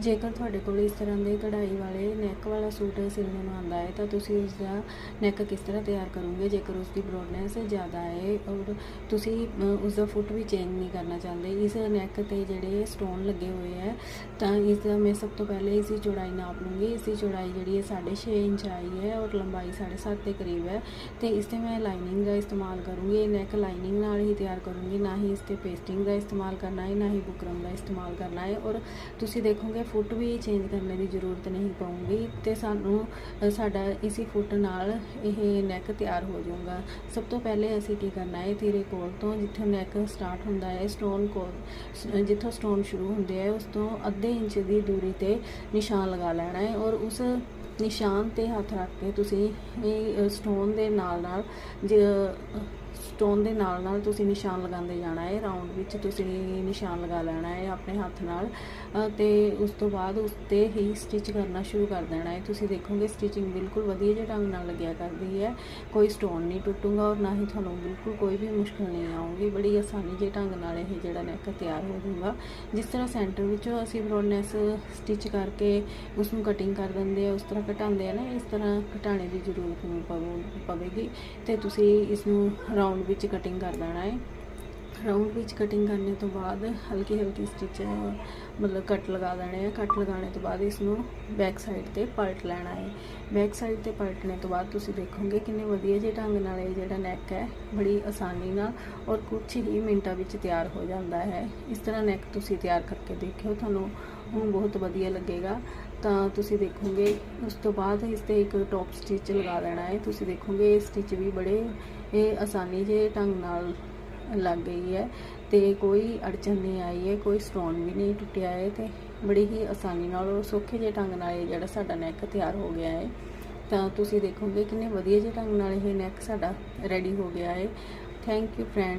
ਜੇਕਰ ਤੁਹਾਡੇ ਕੋਲ ਇਸ ਤਰ੍ਹਾਂ ਦੇ ਕਢਾਈ ਵਾਲੇ ਨੈਕ ਵਾਲਾ ਸੂਟ ਸਿਲਣੇ ਨੂੰ ਆਉਂਦਾ ਹੈ ਤਾਂ ਤੁਸੀਂ ਉਸ ਦਾ ਨੈਕ ਕਿਸ ਤਰ੍ਹਾਂ ਤਿਆਰ ਕਰੋਗੇ? ਜੇਕਰ ਉਸ ਦੀ ਬ੍ਰੋਡਨੈਸ ਜ਼ਿਆਦਾ ਹੈ ਔਰ ਤੁਸੀਂ ਅ, ਉਸ ਦਾ ਫੁੱਟ ਵੀ ਚੇਂਜ ਨਹੀਂ ਕਰਨਾ ਚਾਹੁੰਦੇ ਇਸ ਨੈਕ ਤੇ ਜਿਹੜੇ ਸਟੋਨ ਲੱਗੇ ਹੋਏ ਹੈ ਤਾਂ ਇਸ ਦਾ ਮੈਂ ਸਭ ਤੋਂ ਪਹਿਲੇ ਇਸ ਦੀ ਚੌੜਾਈ ਨਾਪ ਲੂੰਗੀ। ਇਸ ਦੀ ਚੌੜਾਈ ਜਿਹੜੀ ਹੈ 6.5 ਇੰਚ ਆਈ ਹੈ ਔਰ ਲੰਬਾਈ 7.5 ਦੇ ਕਰੀਬ ਹੈ। ਤੇ ਇਸ ਤੇ ਮੈਂ ਲਾਈਨਿੰਗ ਦਾ ਇਸਤੇਮਾਲ ਕਰੂੰਗੀ। ਇਹ ਨੈਕ ਲਾਈਨਿੰਗ ਨਾਲ ਹੀ ਤਿਆਰ ਕਰੂੰਗੀ। ਨਾ ਹੀ ਇਸ ਤੇ ਪੇਸਟਿੰਗ ਦਾ ਇਸਤੇਮਾਲ ਕਰਨਾ ਹੈ ਨਾ ਹੀ ਬੁਕਰਮ ਦਾ ਇਸਤੇਮਾਲ ਕਰਨਾ ਹੈ ਔਰ ਤੁਸੀਂ ਦੇਖੋਗੇ ਫੁੱਟ ਵੀ ਚੇਂਜ ਕਰਨ ਦੀ ਜ਼ਰੂਰਤ ਨਹੀਂ ਪਊਗੀ ਤੇ ਸਾਨੂੰ ਸਾਡਾ ਇਸੇ ਫੁੱਟ ਨਾਲ ਇਹ ਨੈਕ ਤਿਆਰ ਹੋ ਜਾਊਗਾ। ਸਭ ਤੋਂ ਪਹਿਲੇ ਅਸੀਂ ਕੀ ਕਰਨਾ ਹੈ ਤੀਰੇ ਕੋਲ ਤੋਂ ਜਿੱਥੇ ਨੈਕ ਸਟਾਰਟ ਹੁੰਦਾ ਹੈ ਸਟੋਨ ਕੋਲ ਜਿੱਥੋਂ ਸਟੋਨ ਸ਼ੁਰੂ ਹੁੰਦੇ ਹੈ, ਉਸ ਤੋਂ ਅੱਧੇ ਇੰਚ ਦੀ ਦੂਰੀ ਤੇ ਨਿਸ਼ਾਨ ਲਗਾ ਲੈਣਾ ਹੈ ਔਰ ਉਸ ਨਿਸ਼ਾਨ ਤੇ ਹੱਥ ਰੱਖ ਕੇ ਤੁਸੀਂ ਸਟੋਨ ਦੇ ਨਾਲ ਨਾਲ ਸਟੋਨ ਦੇ ਨਾਲ ਨਾਲ ਤੁਸੀਂ ਨਿਸ਼ਾਨ ਲਗਾਉਂਦੇ ਜਾਣਾ ਹੈ। ਰਾਉਂਡ ਵਿੱਚ ਤੁਸੀਂ ਨਿਸ਼ਾਨ ਲਗਾ ਲੈਣਾ ਹੈ ਆਪਣੇ ਹੱਥ ਨਾਲ। ਅ, ਤੇ ਉਸ ਤੋਂ ਬਾਅਦ ਉਸ ਤੇ ਹੀ ਸਟਿਚ ਕਰਨਾ ਸ਼ੁਰੂ ਕਰ ਦੇਣਾ ਹੈ। ਤੁਸੀਂ ਦੇਖੋਗੇ ਸਟਿਚਿੰਗ ਬਿਲਕੁਲ ਵਧੀਆ ਜਿਹੇ ਢੰਗ ਨਾਲ ਲੱਗਿਆ ਕਰਦੀ ਹੈ। ਕੋਈ ਸਟੋਨ ਨਹੀਂ ਟੁੱਟੂਗਾ ਔਰ ਨਾ ਹੀ ਤੁਹਾਨੂੰ ਬਿਲਕੁਲ ਕੋਈ ਵੀ ਮੁਸ਼ਕਲ ਨਹੀਂ ਆਊਗੀ। ਬੜੀ ਆਸਾਨੀ ਜਿਹੇ ਢੰਗ ਨਾਲ ਇਹ ਜਿਹੜਾ ਨੈਕ ਤਿਆਰ ਹੋ ਜਾਊਗਾ। ਜਿਸ ਤਰ੍ਹਾਂ ਸੈਂਟਰ ਵਿੱਚੋਂ ਅਸੀਂ ਬਰੋਡਨੈਸ ਸਟਿਚ ਕਰਕੇ ਉਸ ਨੂੰ ਕਟਿੰਗ ਕਰ ਦਿੰਦੇ ਆ ਉਸ ਤਰ੍ਹਾਂ ਘਟਾਉਂਦੇ ਆ ਨਾ, ਇਸ ਤਰ੍ਹਾਂ ਘਟਾਣੇ ਦੀ ਜ਼ਰੂਰਤ ਨਹੀਂ ਪਵੂ- ਪਵੇਗੀ ਤੇ ਤੁਸੀਂ ਇਸ ਨੂੰ ਰਾਉਂਡ ਵਿੱਚ ਕਟਿੰਗ ਕਰ ਦੇਣਾ ਹੈ। ਰਾਉਂਡ ਵਿੱਚ ਕਟਿੰਗ ਕਰਨੇ ਤੋਂ ਬਾਅਦ ਹਲਕੀ ਹਲਕੀ ਸਟਿਚ ਮਤਲਬ ਕੱਟ ਲਗਾ ਦੇਣੇ ਆ। ਕੱਟ ਲਗਾਉਣੇ ਤੋਂ ਬਾਅਦ ਇਸ ਨੂੰ ਬੈਕ ਸਾਈਡ ਤੇ ਪਲਟ ਲੈਣਾ ਹੈ ਬੈਕ ਸਾਈਡ ਤੇ ਪਲਟਣੇ ਤੋਂ ਬਾਅਦ ਤੁਸੀਂ ਦੇਖੋਗੇ ਕਿੰਨੇ ਵਧੀਆ ਜਿਹੇ ਢੰਗ ਨਾਲ ਇਹ ਜਿਹੜਾ ਨੈਕ ਹੈ, ਬੜੀ ਆਸਾਨੀ ਨਾਲ ਔਰ ਕੁਝ ਹੀ ਮਿੰਟਾਂ ਵਿੱਚ ਤਿਆਰ ਹੋ ਜਾਂਦਾ ਹੈ। ਇਸ ਤਰ੍ਹਾਂ ਨੈਕ ਤੁਸੀਂ ਤਿਆਰ ਕਰਕੇ ਦੇਖਿਓ, ਤੁਹਾਨੂੰ ਹੁਣ ਬਹੁਤ ਵਧੀਆ ਲੱਗੇਗਾ। ਤਾਂ ਤੁਸੀਂ ਦੇਖੋਗੇ, ਉਸ ਤੋਂ ਬਾਅਦ ਇਸ ਤੇ ਇੱਕ ਟੌਪ ਸਟਿਚ ਲਗਾ ਦੇਣਾ ਹੈ ਤੁਸੀਂ ਦੇਖੋਗੇ, ਇਹ ਸਟਿਚ ਵੀ ਬੜੇ, ਇਹ ਆਸਾਨੀ ਜਿਹੇ ਢੰਗ ਨਾਲ ਲੱਗ ਗਈ ਹੈ ਤੇ ਕੋਈ ਅੜਚਨ ਨਹੀਂ ਆਈ ਹੈ, ਕੋਈ ਸਟੋਨ ਵੀ ਨਹੀਂ ਟੁੱਟਿਆ ਹੈ ਤੇ ਬੜੀ ਹੀ ਆਸਾਨੀ ਨਾਲ ਔਰ ਸੌਖੇ ਜਿਹੇ ਢੰਗ ਨਾਲ ਇਹ ਜਿਹੜਾ ਸਾਡਾ ਨੈਕ ਤਿਆਰ ਹੋ ਗਿਆ ਹੈ। ਤਾਂ ਤੁਸੀਂ ਦੇਖੋਗੇ ਕਿੰਨੇ ਵਧੀਆ ਜਿਹੇ ਢੰਗ ਨਾਲ ਇਹ ਨੈਕ ਸਾਡਾ ਰੈਡੀ ਹੋ ਗਿਆ ਹੈ। Thank you friend